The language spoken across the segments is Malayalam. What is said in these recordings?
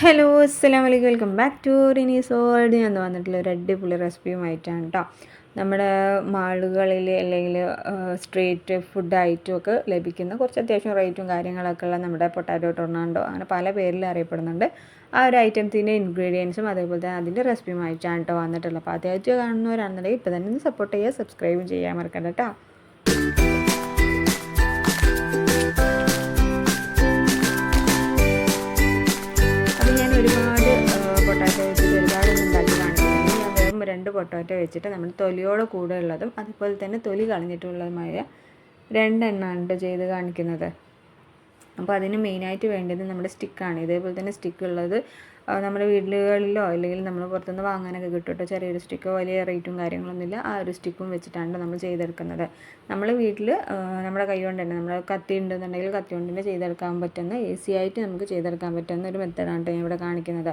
ഹലോ അസ്സാം വലൈക്കും welcome back to Rinees world ഞാൻ വന്നിട്ടുള്ള ഒരു അടിപൊളി റെസിപ്പിയുമായിട്ടാണ് കേട്ടോ നമ്മുടെ മാളുകളിൽ അല്ലെങ്കിൽ സ്ട്രീറ്റ് ഫുഡ് ഐറ്റം ഒക്കെ ലഭിക്കുന്ന കുറച്ച് അത്യാവശ്യം റേറ്റും കാര്യങ്ങളൊക്കെ ഉള്ള നമ്മുടെ പൊട്ടാറ്റോ ടൊർണാണ്ടോ അങ്ങനെ പല പേരിൽ അറിയപ്പെടുന്നുണ്ട്. ആ ഒരു ഐറ്റംസിന്റെ ഇൻഗ്രീഡിയൻസും അതേപോലെ തന്നെ അതിന്റെ റെസിപ്പിയുമായിട്ടാണ് കേട്ടോ വന്നിട്ടുള്ളത്. അപ്പോൾ ആദ്യമായിട്ട് കാണുന്നവരാണെന്നുണ്ടെങ്കിൽ ഇപ്പോൾ തന്നെ ഒന്ന് സപ്പോർട്ട് ചെയ്യുക സബ്സ്ക്രൈബ് ചെയ്യാൻ മറക്കണ്ട കേട്ടോ പൊട്ടാറ്റോ വെച്ചിട്ട് നമ്മൾ തൊലിയോട് കൂടെ ഉള്ളതും അതുപോലെ തന്നെ തൊലി കളഞ്ഞിട്ടുള്ളതുമായ രണ്ടെണ്ണമാണ് ട്ടോ ചെയ്ത് കാണിക്കുന്നത്. അപ്പോൾ അതിന് മെയിനായിട്ട് വേണ്ടത് നമ്മുടെ സ്റ്റിക്കാണ് ഇതേപോലെ തന്നെ സ്റ്റിക്ക് ഉള്ളത് നമ്മുടെ വീടുകളിലോ അല്ലെങ്കിൽ നമ്മൾ പുറത്തുനിന്ന് വാങ്ങാനൊക്കെ കിട്ടുമോ കേട്ടോ ചെറിയൊരു സ്റ്റിക്കോ വലിയ റേറ്റും കാര്യങ്ങളൊന്നുമില്ല. ആ ഒരു സ്റ്റിക്കും വെച്ചിട്ടാണ് നമ്മൾ ചെയ്തെടുക്കുന്നത്. നമ്മൾ വീട്ടിൽ നമ്മുടെ കൈ കൊണ്ട് തന്നെ നമ്മൾ കത്തി ഉണ്ടെന്നുണ്ടെങ്കിൽ കത്തി കൊണ്ട് തന്നെ ചെയ്തെടുക്കാൻ പറ്റുന്ന ഈസി ആയിട്ട് നമുക്ക് ചെയ്തെടുക്കാൻ പറ്റുന്ന ഒരു മെത്തേഡാണ് ഞാൻ ഇവിടെ കാണിക്കുന്നത്.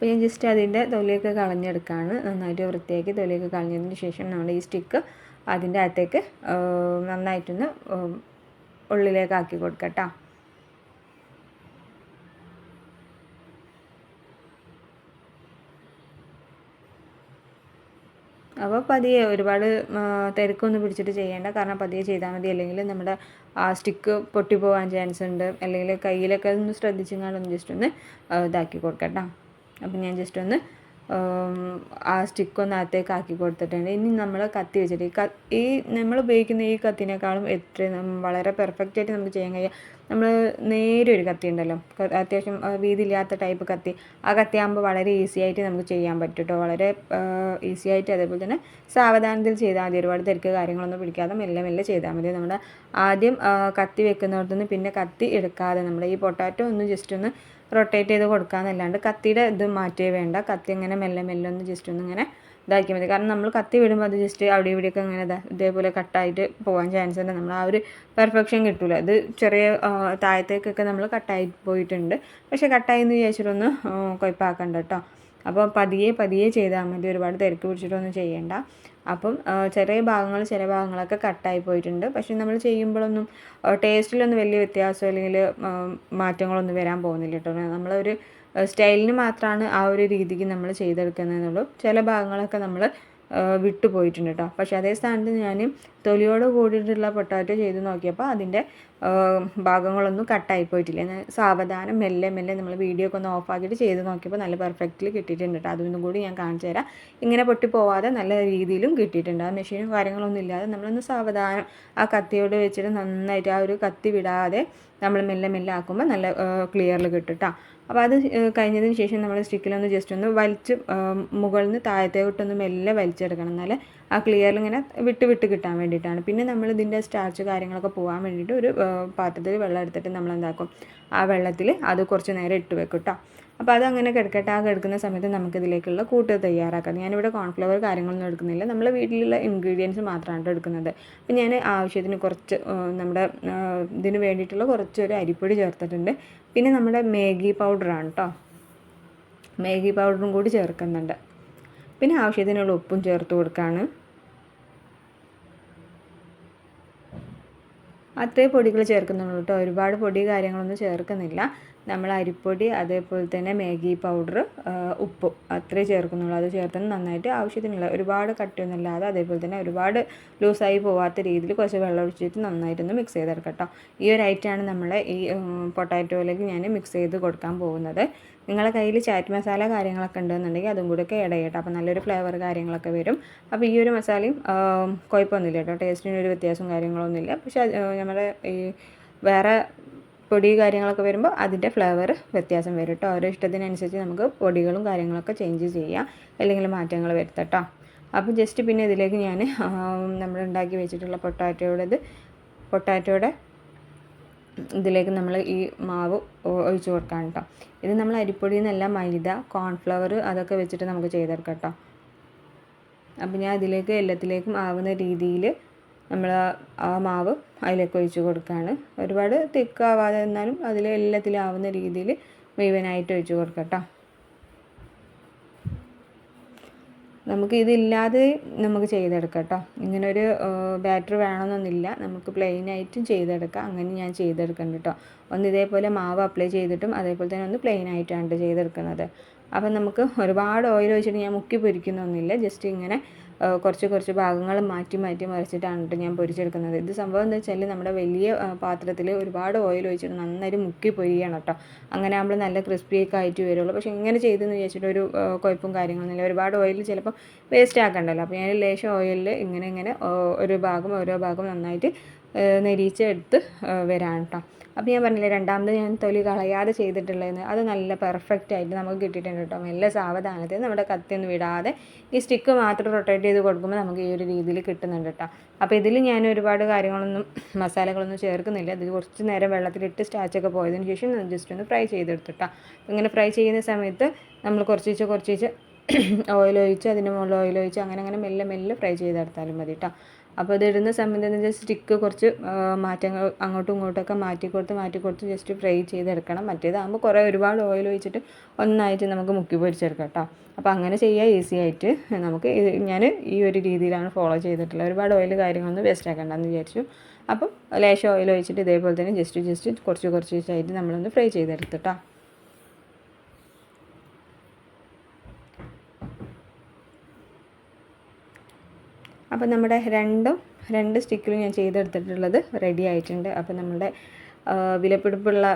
അപ്പോൾ ഞാൻ ജസ്റ്റ് അതിന്റെ തൊലിയൊക്കെ കളഞ്ഞെടുക്കുകയാണ് നന്നായിട്ട് വൃത്തിയാക്കി തൊലിയൊക്കെ കളഞ്ഞതിന് ശേഷം നമ്മൾ ഈ സ്റ്റിക്ക് അതിന്റെ അകത്തേക്ക് നന്നായിട്ടൊന്ന് ഉള്ളിലേക്ക് ആക്കി കൊടുക്കട്ട അപ്പോൾ പതിയെ ഒരുപാട് തിരക്കൊന്നും പിടിച്ചിട്ട് ചെയ്യേണ്ട. കാരണം പതിയെ ചെയ്താൽ മതി. അല്ലെങ്കിൽ നമ്മുടെ ആ സ്റ്റിക്ക് പൊട്ടിപ്പോകാൻ ചാൻസ് ഉണ്ട്. അല്ലെങ്കിൽ കയ്യിലൊക്കെ ഒന്ന് ശ്രദ്ധിച്ചെങ്ങാണ്ടൊന്ന് ജസ്റ്റ് ഒന്ന് ഇതാക്കി കൊടുക്കട്ടോ അപ്പം ഞാൻ ജസ്റ്റ് ഒന്ന് ആ സ്റ്റിക്ക് ഒന്ന് അകത്തേക്ക് ആക്കി കൊടുത്തിട്ടുണ്ട്. ഇനി നമ്മൾ കത്തി വെച്ചിട്ട് ഈ ഈ നമ്മൾ ഉപയോഗിക്കുന്ന ഈ കത്തിനേക്കാളും എത്ര വളരെ പെർഫെക്റ്റ് ആയിട്ട് നമുക്ക് ചെയ്യാൻ കഴിയുക നമ്മൾ നേരെ ഒരു കത്തി ഉണ്ടല്ലോ. അത്യാവശ്യം വീതിയില്ലാത്ത ടൈപ്പ് കത്തി. ആ കത്തിയാകുമ്പോൾ വളരെ ഈസി ആയിട്ട് നമുക്ക് ചെയ്യാൻ പറ്റും കേട്ടോ വളരെ ഈസി ആയിട്ട് അതേപോലെ തന്നെ സാവധാനത്തിൽ ചെയ്താൽ മതി. ഒരുപാട് തിരക്ക് കാര്യങ്ങളൊന്നും പിടിക്കാതെ മെല്ലെ മെല്ലെ ചെയ്താൽ മതി. നമ്മുടെ ആദ്യം കത്തി വെക്കുന്നിടത്തുനിന്ന് പിന്നെ കത്തി എടുക്കാതെ നമ്മൾ ഈ പൊട്ടാറ്റോ ഒന്ന് ജസ്റ്റ് ഒന്ന് റൊട്ടേറ്റ് ചെയ്ത് കൊടുക്കാമെന്നല്ലാണ്ട് കത്തിയുടെ ഇത് മാറ്റേ വേണ്ട. കത്തി ഇങ്ങനെ മെല്ലെ മെല്ലെ ഒന്ന് ജസ്റ്റ് ഒന്ന് ഇങ്ങനെ ഇതാക്കിയാൽ മതി. കാരണം നമ്മൾ കത്തി വിടുമ്പോൾ അത് ജസ്റ്റ് അവിടെ ഇവിടെയൊക്കെ ഇങ്ങനെ ഇതേപോലെ കട്ടായിട്ട് പോകാൻ ചാൻസ് ഉണ്ട്. നമ്മൾ ആ ഒരു പെർഫെക്ഷൻ കിട്ടില്ല ഇത് ചെറിയ താഴത്തേക്കൊക്കെ നമ്മൾ കട്ടായി പോയിട്ടുണ്ട്. പക്ഷേ കട്ടായി എന്ന് വിചാരിച്ചിട്ടൊന്ന് കൊയ്പ്പാക്കണ്ട കേട്ടോ. അപ്പോൾ പതിയെ പതിയെ ചെയ്താൽ മതി. ഒരുപാട് തിരക്ക് പിടിച്ചിട്ടൊന്നും ചെയ്യേണ്ട. അപ്പം ചെറിയ ഭാഗങ്ങൾ ചില ഭാഗങ്ങളൊക്കെ കട്ടായി പോയിട്ടുണ്ട്. പക്ഷെ നമ്മൾ ചെയ്യുമ്പോഴൊന്നും ടേസ്റ്റിലൊന്നും വലിയ വ്യത്യാസം അല്ലെങ്കിൽ മാറ്റങ്ങളൊന്നും വരാൻ പോകുന്നില്ല കേട്ടോ. നമ്മളൊരു സ്റ്റൈലിന് മാത്രമാണ് ആ ഒരു രീതിക്ക് നമ്മൾ ചെയ്തെടുക്കുന്നതെന്നുള്ളൂ. ചില ഭാഗങ്ങളൊക്കെ നമ്മൾ വിട്ടുപോയിട്ടുണ്ട് കേട്ടോ പക്ഷേ അതേ സ്ഥാനത്ത് ഞാൻ തൊലിയോട് കൂടിയിട്ടുള്ള പൊട്ടാറ്റോ ചെയ്ത് നോക്കിയപ്പോൾ അതിന്റെ ഭാഗങ്ങളൊന്നും കട്ടായി പോയിട്ടില്ല. ഞാൻ സാവധാനം മെല്ലെ മെല്ലെ നമ്മൾ വീഡിയോ ഒക്കെ ഒന്ന് ഓഫാക്കിയിട്ട് ചെയ്ത് നോക്കിയപ്പോൾ നല്ല പെർഫെക്റ്റ്ലി കിട്ടിയിട്ടുണ്ട് കേട്ടോ അതൊന്നും കൂടി ഞാൻ കാണിച്ചു തരാം. ഇങ്ങനെ പൊട്ടി പോവാതെ നല്ല രീതിയിലും കിട്ടിയിട്ടുണ്ട്. ആ മെഷീനും കാര്യങ്ങളൊന്നും ഇല്ലാതെ നമ്മളൊന്ന് സാവധാനം ആ കത്തിയോട് വെച്ചിട്ട് നന്നായിട്ട് ആ ഒരു കത്തി വിടാതെ നമ്മൾ മെല്ലെ മെല്ലെ ആക്കുമ്പോൾ നല്ല ക്ലിയറിൽ കിട്ടും അപ്പോൾ അത് കഴിഞ്ഞതിന് ശേഷം നമ്മൾ സ്റ്റിക്കിലൊന്ന് ജസ്റ്റ് ഒന്ന് വലിച്ച് മുകളിൽ നിന്ന് താഴത്തേക്കൊട്ടൊന്ന് മെല്ലെ വലിച്ചെടുക്കണം. എന്നാൽ ആ ക്ലിയറിൽ ഇങ്ങനെ വിട്ട് വിട്ട് കിട്ടാൻ വേണ്ടിയിട്ടാണ് പിന്നെ നമ്മൾ ഇതിന്റെ സ്റ്റാർച്ച് കാര്യങ്ങളൊക്കെ പോകാൻ വേണ്ടിയിട്ട് ഒരു പാത്രത്തിൽ വെള്ളം എടുത്തിട്ട് നമ്മൾ എന്താക്കും ആ വെള്ളത്തിൽ അത് കുറച്ച് നേരം ഇട്ട് വെക്കും കേട്ടോ അപ്പോൾ അത് അങ്ങനെ കിടക്കട്ടെ. ആ കിടക്കുന്ന സമയത്ത് നമുക്കിതിലേക്കുള്ള കൂട്ട് തയ്യാറാക്കാം. ഞാനിവിടെ കോൺഫ്ലവർ കാര്യങ്ങളൊന്നും എടുക്കുന്നില്ല. നമ്മൾ വീട്ടിലുള്ള ഇൻഗ്രീഡിയൻസ് മാത്രമാണ് എടുക്കുന്നത്. അപ്പോൾ ഞാൻ ആവശ്യത്തിന് കുറച്ച് നമ്മുടെ ഇതിന് വേണ്ടിയിട്ടുള്ള കുറച്ചൊരു അരിപ്പൊടി ചേർത്തിട്ടുണ്ട്. പിന്നെ നമ്മുടെ മാഗി പൗഡറാണ് കേട്ടോ മാഗി പൗഡറും കൂടി ചേർക്കുന്നുണ്ട്. പിന്നെ ആവശ്യത്തിനുള്ള ഉപ്പും ചേർത്ത് കൊടുക്കുകയാണ് അത്രേ പൊടികൾ ചേർക്കുന്നുള്ളൂ കേട്ടോ. ഒരുപാട് പൊടി കാര്യങ്ങളൊന്നും ചേർക്കുന്നില്ല. നമ്മൾ അരിപ്പൊടി അതേപോലെ തന്നെ മാഗി പൗഡർ ഉപ്പ് അത്രേ ചേർക്കുന്നുള്ളൂ. അത് ചേർത്ത് നന്നായിട്ട് ആവശ്യത്തിനുള്ള ഒരുപാട് കട്ടിയൊന്നുമില്ലാതെ അതേപോലെ തന്നെ ഒരുപാട് ലൂസായി പോവാത്ത രീതിയിൽ കുറച്ച് വെള്ളം ഒഴിച്ചിട്ട് നന്നായിട്ടൊന്ന് മിക്സ് ചെയ്തെടുക്കാം കേട്ടോ. ഈ ഒരു ഐറ്റമാണ് നമ്മൾ ഈ പൊട്ടാറ്റോയിലേക്ക് ഞാൻ മിക്സ് ചെയ്ത് കൊടുക്കാൻ പോകുന്നത്. നിങ്ങളുടെ കയ്യിൽ ചാറ്റ് മസാല കാര്യങ്ങളൊക്കെ ഉണ്ടെന്നുണ്ടെങ്കിൽ അതും കൂടെ ഒക്കെ കേട്ടോ അപ്പോൾ നല്ലൊരു ഫ്ലേവർ കാര്യങ്ങളൊക്കെ വരും. അപ്പോൾ ഈ ഒരു മസാലയും കുഴപ്പമൊന്നുമില്ല കേട്ടോ. ടേസ്റ്റിന് ഒരു വ്യത്യാസവും കാര്യങ്ങളൊന്നുമില്ല. പക്ഷേ നമ്മുടെ ഈ വേറെ പൊടി കാര്യങ്ങളൊക്കെ വരുമ്പോൾ അതിന്റെ ഫ്ലേവർ വ്യത്യാസം വരും കേട്ടോ. ഓരോ ഇഷ്ടത്തിനനുസരിച്ച് നമുക്ക് പൊടികളും കാര്യങ്ങളൊക്കെ ചേഞ്ച് ചെയ്യാം. അല്ലെങ്കിൽ മാറ്റങ്ങൾ വരുത്തട്ടോ അപ്പോൾ ജസ്റ്റ് പിന്നെ ഇതിലേക്ക് ഞാൻ നമ്മൾ ഉണ്ടാക്കി വെച്ചിട്ടുള്ള പൊട്ടാറ്റോയുടേത് പൊട്ടാറ്റോയുടെ ഇതിലേക്ക് നമ്മൾ ഈ മാവ് ഒഴിച്ചു കൊടുക്കാം കേട്ടോ ഇത് നമ്മൾ അരിപ്പൊടി നിന്നല്ല മൈദ കോൺഫ്ലവർ അതൊക്കെ വെച്ചിട്ട് നമുക്ക് ചെയ്തെടുക്കാം കേട്ടോ അപ്പം ഞാൻ ഇതിലേക്ക് എല്ലാത്തിലേക്കും ആവുന്ന രീതിയിൽ നമ്മൾ ആ മാവ് അതിലേക്ക് ഒഴിച്ച് കൊടുക്കുകയാണ്. ഒരുപാട് തിക്കാവാതെ എന്നാലും അതിൽ എല്ലാത്തിലും ആവുന്ന രീതിയിൽ മുഴുവനായിട്ട് ഒഴിച്ച് കൊടുക്കാം കേട്ടോ നമുക്ക് ഇതില്ലാതെ നമുക്ക് ചെയ്തെടുക്കാം കേട്ടോ ഇങ്ങനൊരു ബാറ്ററി വേണമെന്നൊന്നുമില്ല. നമുക്ക് പ്ലെയിനായിട്ടും ചെയ്തെടുക്കാം. അങ്ങനെ ഞാൻ ചെയ്തെടുക്കുന്നുണ്ട് കേട്ടോ ഒന്ന് ഇതേപോലെ മാവ് അപ്ലൈ ചെയ്തിട്ടും അതേപോലെ തന്നെ ഒന്ന് പ്ലെയിനായിട്ടാണ് ചെയ്തെടുക്കുന്നത്. അപ്പം നമുക്ക് ഒരുപാട് ഓയിൽ ഒഴിച്ചിട്ട് ഞാൻ മുക്കി പൊരിക്കുന്നൊന്നുമില്ല. ജസ്റ്റ് ഇങ്ങനെ കുറച്ച് കുറച്ച് ഭാഗങ്ങൾ മാറ്റി മാറ്റി മറിച്ചിട്ടാണ് കേട്ടോ ഞാൻ പൊരിച്ചെടുക്കുന്നത്. ഇത് സംഭവം എന്താ വെച്ചാൽ നമ്മുടെ വലിയ പാത്രത്തിൽ ഒരുപാട് ഓയിൽ ഒഴിച്ചിട്ട് നന്നായിട്ട് മുക്കി പൊരിയണം കേട്ടോ അങ്ങനെ നമ്മൾ നല്ല ക്രിസ്പി ഒക്കെ ആയിട്ട് വരുള്ളൂ. പക്ഷേ ഇങ്ങനെ ചെയ്തെന്ന് വിചാരിച്ചിട്ട് ഒരു കുഴപ്പവും കാര്യങ്ങളൊന്നുമില്ല ഒരുപാട് ഓയിൽ ചിലപ്പോൾ വേസ്റ്റ് ആക്കണ്ടല്ലോ. അപ്പോൾ ഞാൻ ലേശം ഓയിലിൽ ഇങ്ങനെ ഇങ്ങനെ ഒരു ഭാഗം ഓരോ ഭാഗം നന്നായിട്ട് നെരിയിച്ചെടുത്ത് വരാണ് കേട്ടോ അപ്പോൾ ഞാൻ പറഞ്ഞില്ലേ രണ്ടാമത് ഞാൻ തൊലി കളയാതെ ചെയ്തിട്ടുള്ളതെന്ന്. അത് നല്ല പെർഫെക്റ്റ് ആയിട്ട് നമുക്ക് കിട്ടിയിട്ടുണ്ട് കേട്ടോ മെല്ലെ സാവധാനത്തിൽ നമ്മുടെ കത്തിയൊന്നും വിടാതെ ഈ സ്റ്റിക്ക് മാത്രം റൊട്ടേറ്റ് ചെയ്ത് കൊടുക്കുമ്പോൾ നമുക്ക് ഈ ഒരു രീതിയിൽ കിട്ടുന്നുണ്ട് കേട്ടോ അപ്പോൾ ഇതിൽ ഞാൻ ഒരുപാട് കാര്യങ്ങളൊന്നും മസാലകളൊന്നും ചേർക്കുന്നില്ല. ഇതിൽ കുറച്ച് നേരം വെള്ളത്തിലിട്ട് സ്റ്റാച്ചൊക്കെ പോയതിന് ശേഷം ജസ്റ്റ് ഒന്ന് ഫ്രൈ ചെയ്തെടുത്തിട്ടാ ഇങ്ങനെ ഫ്രൈ ചെയ്യുന്ന സമയത്ത് നമ്മൾ കുറച്ചീച്ച് കുറച്ചീച്ച് ഓയിൽ ഒഴിച്ച് അതിന്റെ മുകളിൽ ഓയിൽ ഒഴിച്ച് അങ്ങനെ അങ്ങനെ മെല്ലെ മെല്ലെ ഫ്രൈ ചെയ്തെടുത്താലും മതി കേട്ടോ അപ്പോൾ അത് ഇടുന്ന സമയത്ത് തന്നെ ജസ്റ്റ് സ്റ്റിക്ക് കുറച്ച് മാറ്റങ്ങൾ അങ്ങോട്ടും ഇങ്ങോട്ടൊക്കെ മാറ്റി കൊടുത്ത് മാറ്റി കൊടുത്ത് ജസ്റ്റ് ഫ്രൈ ചെയ്തെടുക്കണം. മറ്റേതാകുമ്പോൾ കുറേ ഒരുപാട് ഓയിൽ ഒഴിച്ചിട്ട് ഒന്നായിട്ട് നമുക്ക് മുക്കി പൊരിച്ചെടുക്കാം കേട്ടോ. അപ്പോൾ അങ്ങനെ ചെയ്യുക ഈസി ആയിട്ട് നമുക്ക് ഞാൻ ഈ ഒരു രീതിയിലാണ് ഫോളോ ചെയ്തിട്ടുള്ളത്. ഒരുപാട് ഓയിൽ കാര്യങ്ങളൊന്നും വേസ്റ്റ് ആക്കണ്ടെന്ന് വിചാരിച്ചു. അപ്പം ലേശം ഓയിൽ ഒഴിച്ചിട്ട് ഇതേപോലെ തന്നെ ജസ്റ്റ് ജസ്റ്റ് കുറച്ച് കുറച്ച് ആയിട്ട് നമ്മളൊന്ന് ഫ്രൈ ചെയ്തെടുത്തിട്ടാ അപ്പോൾ നമ്മുടെ രണ്ടും രണ്ട് സ്റ്റിക്കിലും ഞാൻ ചെയ്തെടുത്തിട്ടുള്ളത് റെഡി ആയിട്ടുണ്ട്. അപ്പോൾ നമ്മുടെ വിലപിടിപ്പുള്ള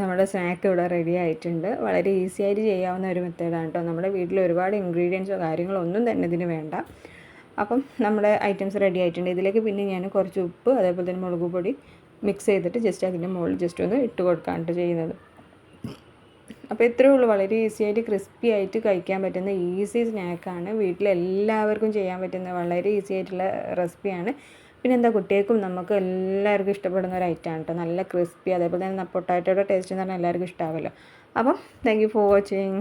നമ്മുടെ സ്നാക്ക് ഇവിടെ റെഡി ആയിട്ടുണ്ട്. വളരെ ഈസി ആയിട്ട് ചെയ്യാവുന്ന ഒരു മെത്തേഡാണ് കേട്ടോ നമ്മുടെ വീട്ടിൽ ഒരുപാട് ഇൻഗ്രീഡിയൻസോ കാര്യങ്ങളോ ഒന്നും തന്നെ ഇതിന് വേണ്ട. അപ്പം നമ്മുടെ ഐറ്റംസ് റെഡി ആയിട്ടുണ്ട്. ഇതിലേക്ക് പിന്നെ ഞാൻ കുറച്ച് ഉപ്പ് അതേപോലെ തന്നെ മുളക് പൊടി മിക്സ് ചെയ്തിട്ട് ജസ്റ്റ് അതിന്റെ മുകളിൽ ജസ്റ്റ് ഒന്ന് ഇട്ട് കൊടുക്കാനായിട്ട് ചെയ്യുന്നത്. അപ്പോൾ ഇത്രയേ ഉള്ളൂ. വളരെ ഈസി ആയിട്ട് ക്രിസ്പി ആയിട്ട് കഴിക്കാൻ പറ്റുന്ന ഈസി സ്നാക്കാണ് വീട്ടിലെല്ലാവർക്കും ചെയ്യാൻ പറ്റുന്ന വളരെ ഈസി ആയിട്ടുള്ള റെസിപ്പിയാണ് പിന്നെ എന്താ കുട്ടികൾക്കും നമുക്ക് എല്ലാവർക്കും ഇഷ്ടപ്പെടുന്ന ഒരു ഐറ്റമാണ് കേട്ടോ. നല്ല ക്രിസ്പി അതേപോലെ തന്നെ പൊട്ടാറ്റോയുടെ ടേസ്റ്റ് എന്ന് പറഞ്ഞാൽ എല്ലാവർക്കും ഇഷ്ടമാവുമല്ലോ അപ്പം താങ്ക് യു ഫോർ വാച്ചിങ്